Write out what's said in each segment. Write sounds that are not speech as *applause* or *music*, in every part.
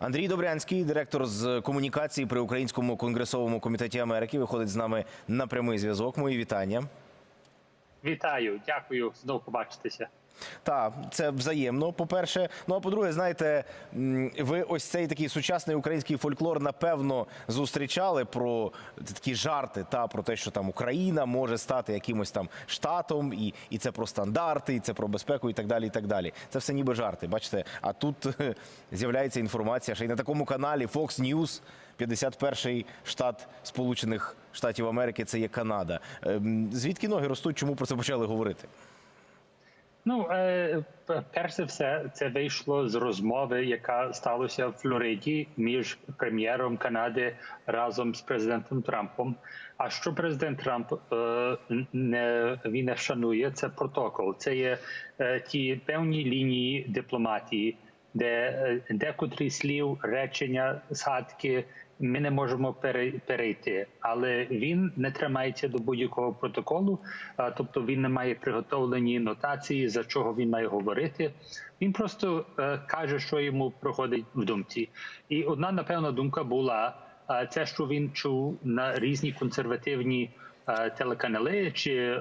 Андрій Добрянський, директор з комунікації при Українському конгресовому комітеті Америки, виходить з нами на прямий зв'язок. Мої вітання. Вітаю, дякую. Знову побачитися. Так, це взаємно. По-перше, ну а по-друге, знаєте, ви ось цей такий сучасний український фольклор, напевно, зустрічали про такі жарти, та про те, що там Україна може стати якимось там штатом, і, і це про стандарти, і це про безпеку, і так далі. І так далі. Це все ніби жарти. Бачите, а тут *laughs* з'являється інформація, що і на такому каналі Fox News. 51-й штат Сполучених Штатів Америки це є Канада. Ем, Звідки ноги ростуть? Чому про це почали говорити? Ну, е, перш за все, це вийшло з розмови, яка сталася в Флориді між прем'єром Канади разом з президентом Трампом. А що президент Трамп е, не він не шанує, це протокол. Це є е, ті певні лінії дипломатії, де е, декотрі слів, речення, згадки ми не можемо пере- перейти, але він не тримається до будь-якого протоколу, тобто він не має приготовлені нотації, за чого він має говорити. Він просто е, каже, що йому проходить в думці. І одна напевно думка була це, що він чув на різні консервативні. е, Телеканали чи е,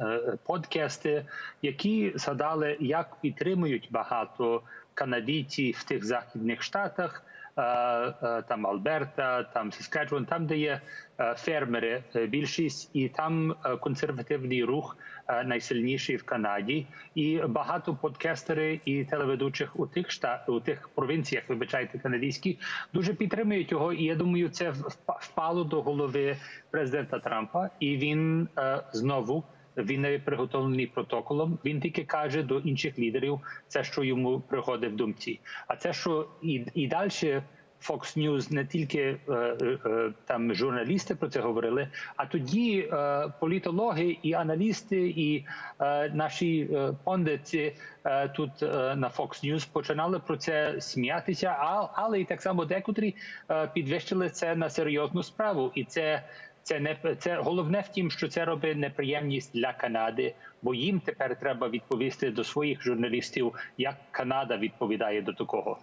е, подкасти, які згадали, як підтримують багато канадійців в тих західних штатах, е, е, там Альберта, там Саскачеван, там, де є е, фермери, більшість, і там консервативний рух найсильніший в Канаді, і багато подкастери і телеведучих у тих штат, у тих провінціях, вибачайте, канадійські, дуже підтримують його. І я думаю, це впа- впало до голови президента Трампа, і він знову. Він не приготовлений протоколом. Він тільки каже до інших лідерів це, що йому приходить в думці. А це, що і, і далі Fox News не тільки е, е, там журналісти про це говорили, а тоді е, політологи і аналісти, і е, наші е, пондиці е, тут е, на Fox News починали про це сміятися, а, але і так само декотрі е, підвищили це на серйозну справу, і це. Це не це головне в тім, що це робить неприємність для Канади, бо їм тепер треба відповісти до своїх журналістів, як Канада відповідає до такого.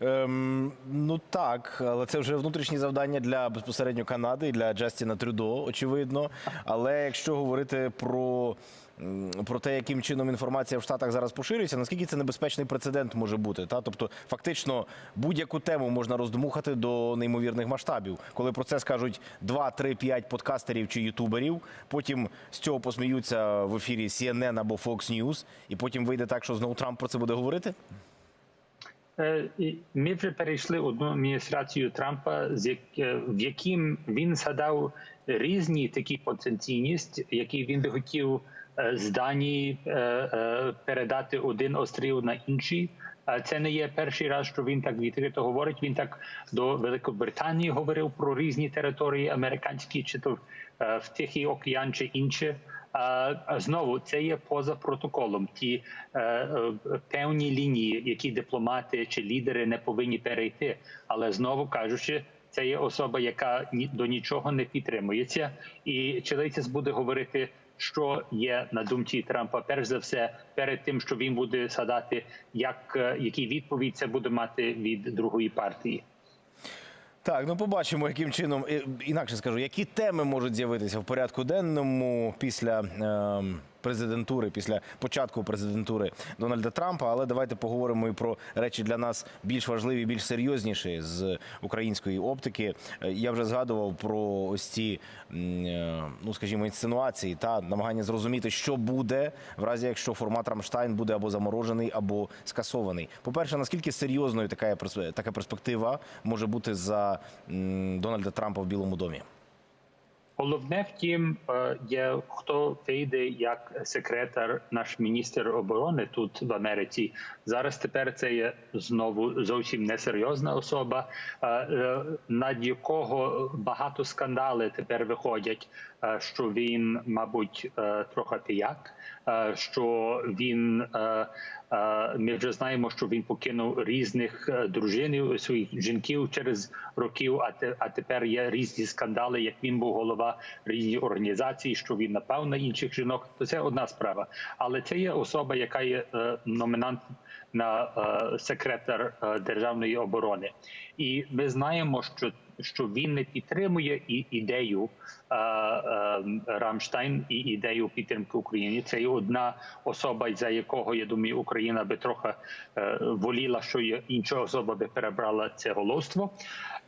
Ем, ну так, але це вже внутрішні завдання для безпосередньо Канади і для Джастіна Трюдо, очевидно. Але якщо говорити про, про те, яким чином інформація в Штатах зараз поширюється, наскільки це небезпечний прецедент може бути? Та? Тобто, фактично, будь-яку тему можна роздмухати до неймовірних масштабів. Коли про це скажуть 2, 3, 5 подкастерів чи ютуберів, потім з цього посміються в ефірі CNN або Fox News, і потім вийде так, що знову Трамп про це буде говорити? Е, Ми вже перейшли одну адміністрацію Трампа, е, в яким він згадав різні такі потенційність, які він би хотів е, з Данії передати один острів на інший. А Це не є перший раз, що він так відкрито говорить. Він так до Великобританії говорив про різні території американські, чи то в Тихий океан, чи інше. Знову це є поза протоколом. Ті е, е, певні лінії, які дипломати чи лідери не повинні перейти. Але знову кажучи, це є особа, яка до нічого не підтримується, і чилийцес буде говорити. Що є на думці Трампа, перш за все, перед тим, що він буде згадати, як е, який відповідь це буде мати від другої партії. Так, ну побачимо, яким чином інакше скажу, які теми можуть з'явитися в порядку денному після ем, президентури, після початку президентури Дональда Трампа. Але давайте поговоримо і про речі для нас більш важливі, більш серйозніші з української оптики. Е, Я вже згадував про ось ці, е, ну скажімо, інсценуації та намагання зрозуміти, що буде в разі, якщо формат Рамштайн буде або заморожений, або скасований. По перше, наскільки серйозною така, така перспектива може бути за Дональда Трампа в Білому домі? Головне втім, е, є хто вийде як секретар, наш міністр оборони тут в Америці. Зараз тепер це є знову зовсім несерйозна особа, е, е, над якого багато скандали тепер виходять. Що він, мабуть, трохи пияк, е, що він Ми вже знаємо, що він покинув різних е, дружин, своїх жінків через років. А те, а тепер є різні скандали. Як він був голова різні організації, що він напав на інших жінок. То це одна справа. Але це є особа, яка є е, номінант на е, секретар е, державної оборони, і ми знаємо, що що він не підтримує і ідею е, е, Рамштайн і ідею підтримки України. Це є одна особа, за якого я думаю, Україна би трохи е, воліла, що інша особа би перебрала це головство.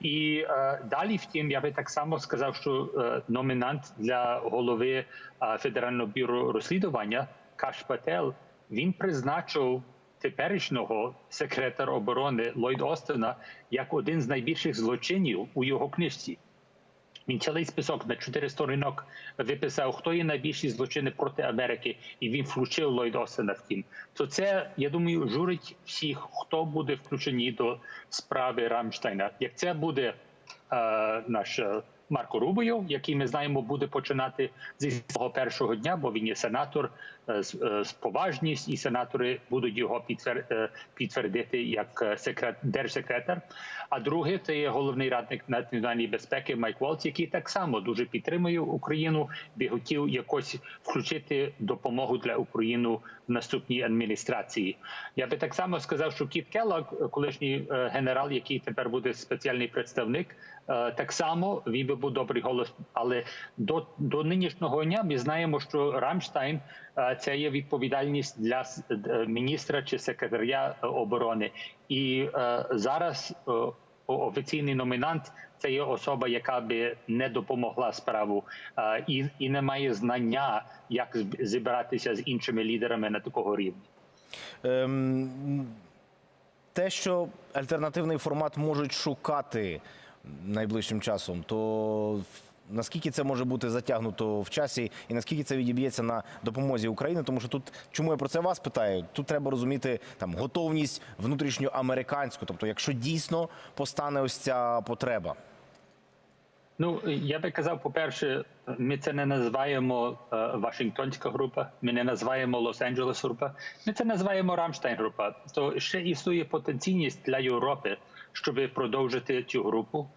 І е, далі, втім, я би так само сказав, що е, номінант для голови е, федерального бюро розслідування Каш Пател він призначив теперішнього секретара оборони Ллойд Остена як один з найбільших злочинів у його книжці. Він цілий список на чотири сторінок виписав, хто є найбільші злочини проти Америки, і він включив Ллойд Остена в тім. То це я думаю, журить всіх, хто буде включені до справи Рамштайна. Як це буде е, наш е, Марко Рубіо, який ми знаємо, буде починати зі свого першого дня, бо він є сенатор е, е, поважність, і сенатори будуть його е, підтвердити як секрет, держсекретар. А друге, це є головний радник національної безпеки Майк Волц, який так само дуже підтримує Україну, би хотів якось включити допомогу для України в наступній адміністрації. Я би так само сказав, що Кіт Келлог, колишній генерал, який тепер буде спеціальний представник, так само він би був добрий голос. Але до, до нинішнього дня ми знаємо, що Рамштайн це є відповідальність для е, міністра чи секретаря е, оборони. І е, зараз офіційний номінант це є особа, яка би не допомогла справу і, і не має знання, як зібратися з іншими лідерами на такого рівня. Ем, те, що альтернативний формат можуть шукати найближчим часом, то наскільки це може бути затягнуто в часі, і наскільки це відіб'ється на допомозі Україні? Тому що тут, чому я про це вас питаю? Тут треба розуміти там готовність внутрішньоамериканську, тобто, якщо дійсно постане ось ця потреба. Ну я би казав, по-перше, ми це не називаємо е, Вашингтонська група, ми не називаємо Лос-Анджелес група, ми це називаємо Рамштайн група. То ще існує потенційність для Європи, щоб продовжити цю групу.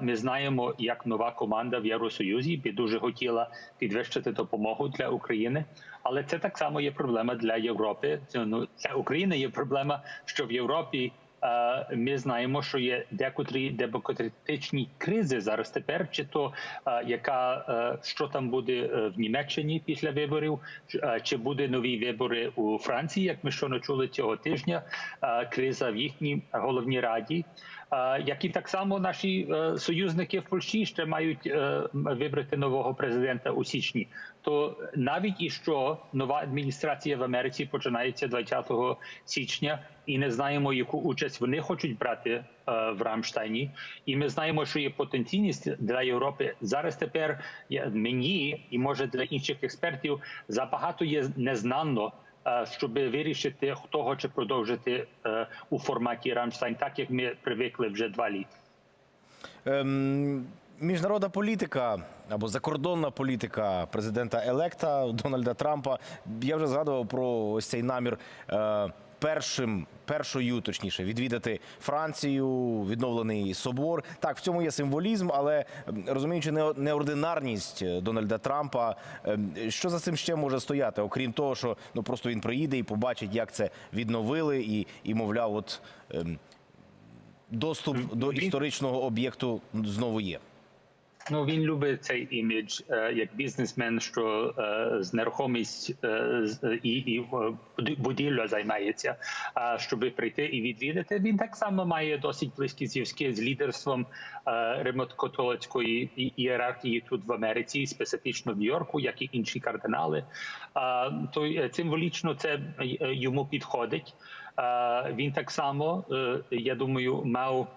Ми знаємо, як нова команда в Євросоюзі би дуже хотіла підвищити допомогу для України, але це так само є проблема для Європи. Ну для України є проблема, що в Європі. Ми знаємо, що є декотрі демократичні кризи зараз тепер, чи то яка е, що там буде е, в Німеччині після виборів, чи- е, буде нові вибори у Франції, як ми щойно чули цього тижня, криза в їхній головній раді. Як і так само наші е, союзники в Польщі ще мають е, вибрати нового президента у січні. То навіть і що нова адміністрація в Америці починається 20 січня, і не знаємо, яку участь вони хочуть брати е, в Рамштайні. І ми знаємо, що є потенційність для Європи зараз. Тепер мені і може для інших експертів забагато є незнано. Е, Щоб вирішити, хто хоче продовжити е, у форматі Рамштайн, так як ми привикли вже два літа. Ем, міжнародна політика або закордонна політика президента Електа Дональда Трампа. Я вже згадував про ось цей намір. Е, Першим першою, точніше, відвідати Францію, відновлений собор. Так, в цьому є символізм, але розуміючи неординарність е, Дональда Трампа, ем, що за цим ще може стояти, окрім того, що ну просто він приїде і побачить, як це відновили, і, і мовляв, от ем, доступ до історичного об'єкту знову є. Ну він любить цей імідж е, як бізнесмен, що е, з нерухомість е, і, і будівля займається. А щоб прийти і відвідати, він так само має досить близькі зв'язки з лідерством римокатолицької і- ієрархії тут в Америці, специфічно в Нью-Йорку, як і інші кардинали. То символічно це йому підходить. Він так само, я думаю, мав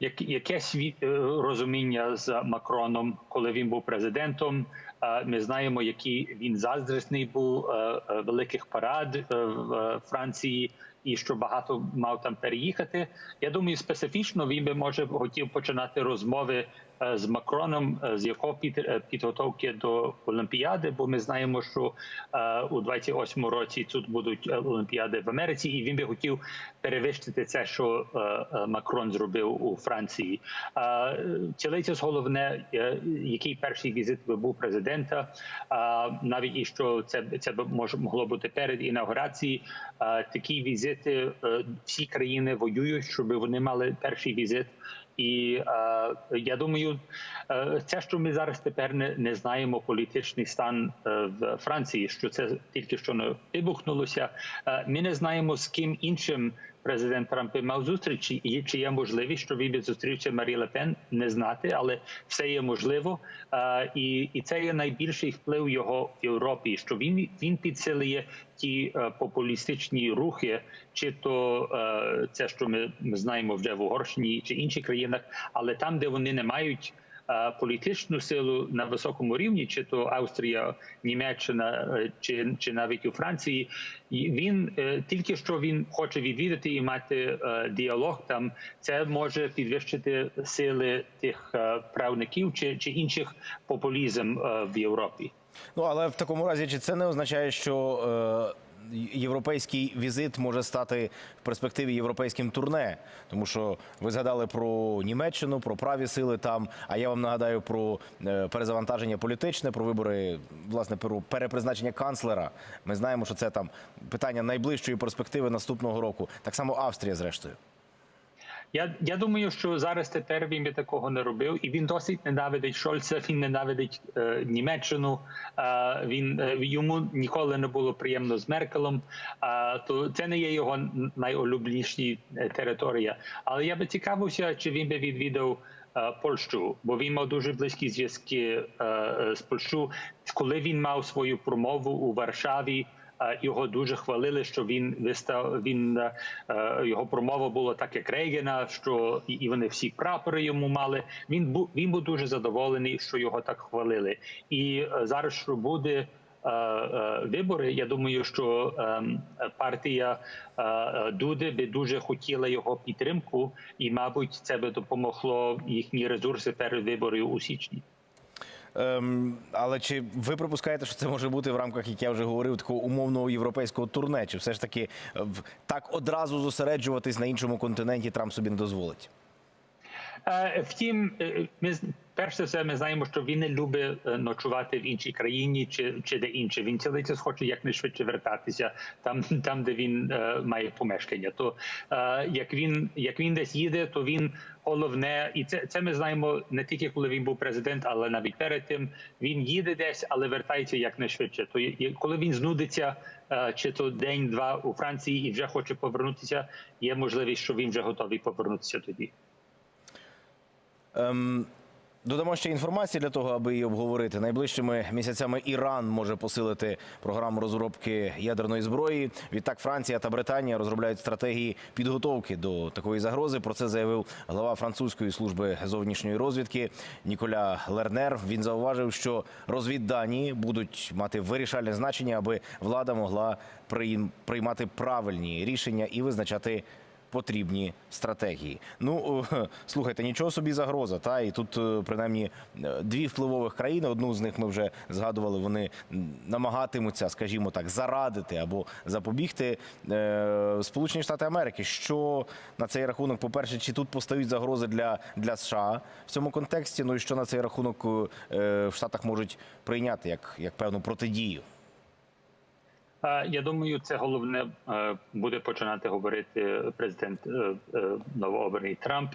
якесь е, розуміння з Макроном, коли він був президентом. Е, Ми знаємо, який він заздрісний був е, великих парад в Франції, і що багато мав там переїхати. Я думаю, специфічно він би може хотів починати розмови з Макроном е, з під, е, підготовки до Олімпіади, бо ми знаємо, що е, у 28-му році тут будуть е, Олімпіади в Америці, і він би хотів перевищити це, що е, е, Макрон зробив у Франції. Е, Цілиться головне, е, який перший візит би був президента, е, навіть і що це це може могло бути перед інаугурацією. Е, Такі візити е, всі країни воюють, щоб вони мали перший візит. І е, я думаю, е, це, що ми зараз тепер не, не знаємо політичний стан е, в Франції, що це тільки що не вибухнулося. Е, ми не знаємо з ким іншим президент Трамп мав зустріч. І чи є можливість, що він зустрівся Марі Лепен, не знати, але все є можливо. І, і це є найбільший вплив його в Європі, що він він підсилює ті е, популістичні рухи, чи то е, це, що ми, знаємо вже в Угорщині чи інших країнах, але там, де вони не мають політичну силу на високому рівні, чи то Австрія, Німеччина, е, чи, чи навіть у Франції, він е, тільки що він хоче відвідати і мати е, діалог там, це може підвищити сили тих е, правників чи, чи інших популізм е, в Європі. Ну але в такому разі, чи це не означає, що е, європейський візит може стати в перспективі європейським турне? Тому що ви згадали про Німеччину, про праві сили там. А я вам нагадаю про е, перезавантаження політичне, про вибори, власне, про перепризначення канцлера. Ми знаємо, що це там питання найближчої перспективи наступного року. Так само Австрія, зрештою. Я, я думаю, що зараз тепер він би такого не робив, і він досить ненавидить Шольца. Він ненавидить е, Німеччину. Е, він е, йому ніколи не було приємно з Меркелем. Е, то це не є його найулюбленіші е, територія. Але я би цікавився, чи він би відвідав. е, Польщу, бо він мав дуже близькі зв'язки е, з Польщу. Коли він мав свою промову у Варшаві, його дуже хвалили, що він вистав. Він е, його промова була так, як Рейгена, що і, вони всі прапори йому мали. Він був він був дуже задоволений, що його так хвалили. І е, зараз, що буде. е, Вибори, я думаю, що ем, партія Дуди би дуже хотіла його підтримку, і, мабуть, це би допомогло їхні ресурси перед виборами у січні. Ем, але чи ви припускаєте, що це може бути в рамках, як я вже говорив, такого умовного європейського турне? Чи все ж таки е, в- так одразу зосереджуватись на іншому континенті Трамп собі не дозволить? Е, Втім, е, ми перш за все, ми знаємо, що він не любить е, ночувати в іншій країні чи, чи де інше. Він цілиться хоче якнайшвидше вертатися там, там де він е, має помешкання. То е, як він як він десь їде, то він головне, і це, це ми знаємо не тільки коли він був президент, але навіть перед тим він їде десь, але вертається якнайшвидше. То є- коли він знудиться, чи то день-два у Франції і вже хоче повернутися, є можливість, що він вже готовий повернутися тоді. Ем, додамо ще інформації для того, аби її обговорити. Найближчими місяцями Іран може посилити програму розробки ядерної зброї. Відтак Франція та Британія розробляють стратегії підготовки до такої загрози. Про це заявив глава французької служби зовнішньої розвідки Ніколя Лернер. Він зауважив, що розвіддані будуть мати вирішальне значення, аби влада могла прийм- приймати правильні рішення і визначати потрібні стратегії. Ну е, *laughs* слухайте, нічого собі загроза. Та і тут е, принаймні е, дві впливових країни. Одну з них ми вже згадували. Вони намагатимуться, скажімо так, зарадити або запобігти Сполучені Штати Америки. Що на цей рахунок, по перше, чи тут постають загрози для, для США в цьому контексті? Ну і що на цей рахунок в Штатах можуть прийняти як, як певну протидію? Е, Я думаю, це головне е, буде починати говорити президент е, новообраний Трамп.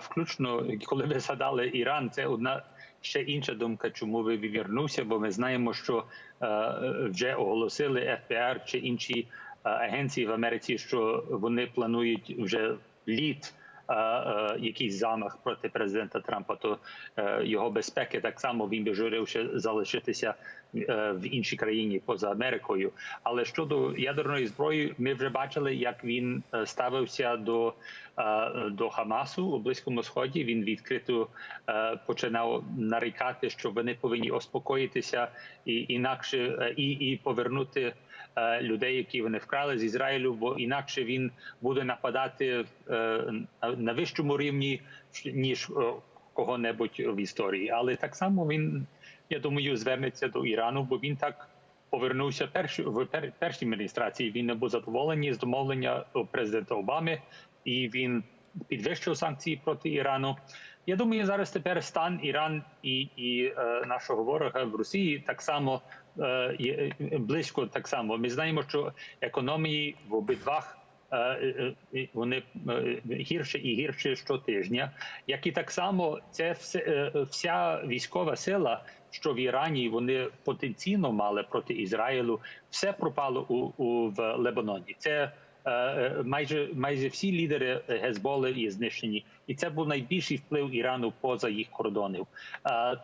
Включно, коли ви згадали Іран, це одна ще інша думка, чому ви вернувся, бо ми знаємо, що вже оголосили ФБР чи інші агенції в Америці, що вони планують вже літ. Якийсь замах проти президента Трампа, то його безпеки так само він би журив ще залишитися в іншій країні поза Америкою. Але щодо ядерної зброї, ми вже бачили, як він е, ставився до, е, до Хамасу у близькому сході. Він відкрито е, починав нарікати, що вони повинні успокоїтися і інакше е, і, і повернути. е, Людей, які вони вкрали з Ізраїлю, бо інакше він буде нападати е, на- вищому рівні ніж е, кого-небудь в історії. Але так само він, я думаю, звернеться до Ірану, бо він так повернувся перш, в пер, першій адміністрації. Він не був задоволений з домовлення президента Обами, і він підвищив санкції проти Ірану. Я думаю, зараз тепер стан Іран і, і е, нашого ворога в Росії так само е, е, близько так само. Ми знаємо, що економії в обидвах е, е, е, вони е, гірше і гірше щотижня. Як і так само, це е, вся військова сила, що в Ірані вони потенційно мали проти Ізраїлю, все пропало у, у в Лебаноні. Це е, е, майже майже всі лідери Гезболи є знищені, і це був найбільший вплив Ірану поза їх кордонів.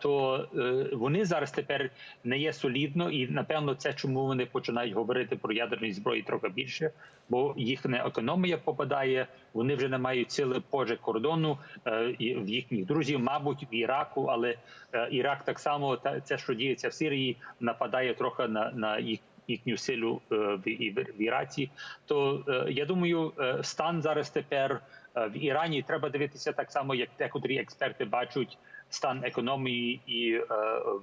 То е, вони зараз тепер не є солідно, і напевно це чому вони починають говорити про ядерні зброї трохи більше, бо їхня економія попадає. Вони вже не мають сили поза кордону е, в їхніх друзів, мабуть, в Іраку, але е, Ірак так само це, що діється в Сирії, нападає трохи на, на їх їхню силу в, Іраці. То я думаю, стан зараз тепер в Ірані треба дивитися так само, як декотрі експерти бачать стан економії і е,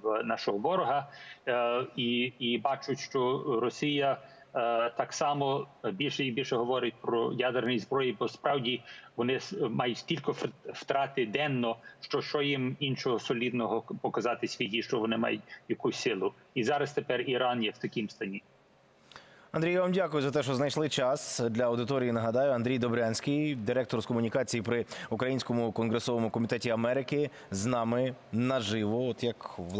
в нашого ворога, е, і, і бачать, що Росія. е, Так само більше і більше говорить про ядерні зброї, бо справді вони мають стільки втрати денно, що що їм іншого солідного показати світі, що вони мають якусь силу. І зараз тепер Іран є в такому стані. Андрій, я вам дякую за те, що знайшли час для аудиторії. Нагадаю, Андрій Добрянський, директор з комунікації при Українському конгресовому комітеті Америки, з нами наживо. От як